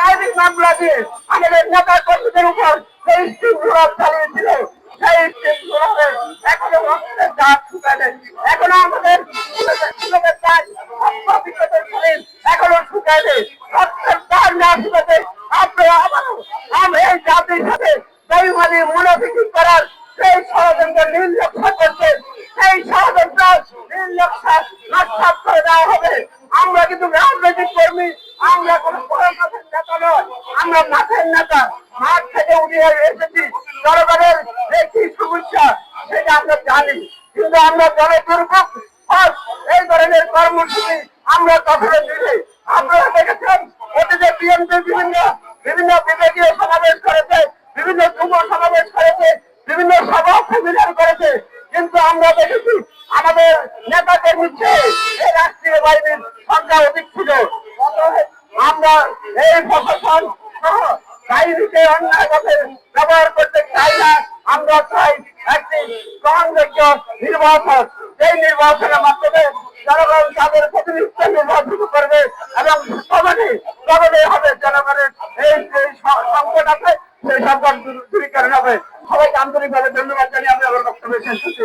Direct মামলা দিয়ে আমাদের নেতা কর্মীদের উপর সেই শৃঙ্খলা চালিয়েছিল সেই শৃঙ্খলার এখনও রক্তের দাগ শুকানে এখনও আমাদের না করে দেওয়া হবে। আমরা কিন্তু রাজনৈতিক কর্মী, আমরা কোন আমরা মাঠের নেতা, মাঠ থেকে উঠে এসেছি। জনগণের যে সমস্যা, সেটা আমরা জানি। কিন্তু আমরা জনদুর্ভোগ ফল এই ধরনের কর্মসূচি আমরা কখনো দিই আপনারা দেখেছেন, অতীতে বিএনপি বিভিন্ন বিভিন্ন বিভাগীয় সমাবেশ করেছে, বিভিন্ন যুব সমাবেশ করেছে, বিভিন্ন সভা সেমিনার করেছে। কিন্তু আমরা দেখেছি, আমাদের নেতা কর্মীর এই রাষ্ট্রীয় বাহিনীর সংখ্যা অধিক ছিল। আমরা এই প্রশাসন সহ বাহিনীকে অন্যায়ভাবে ব্যবহার করতে চাই না। আমরা চাই একটি গ্রহণযোগ্য নির্বাচন। এই নির্বাচনের মাধ্যমে জনগণ তাদের প্রতিনিধিত্ব নির্বাচন করবে এবং সমানে সমানে হবে জনগণের এই যে সংকট আছে, সেই সংকট দূর- দূরীকরণ হবে। সবাইকে আন্তরিকভাবে ধন্যবাদ জানিয়ে আমি আমার বক্তব্য শেষ করছি।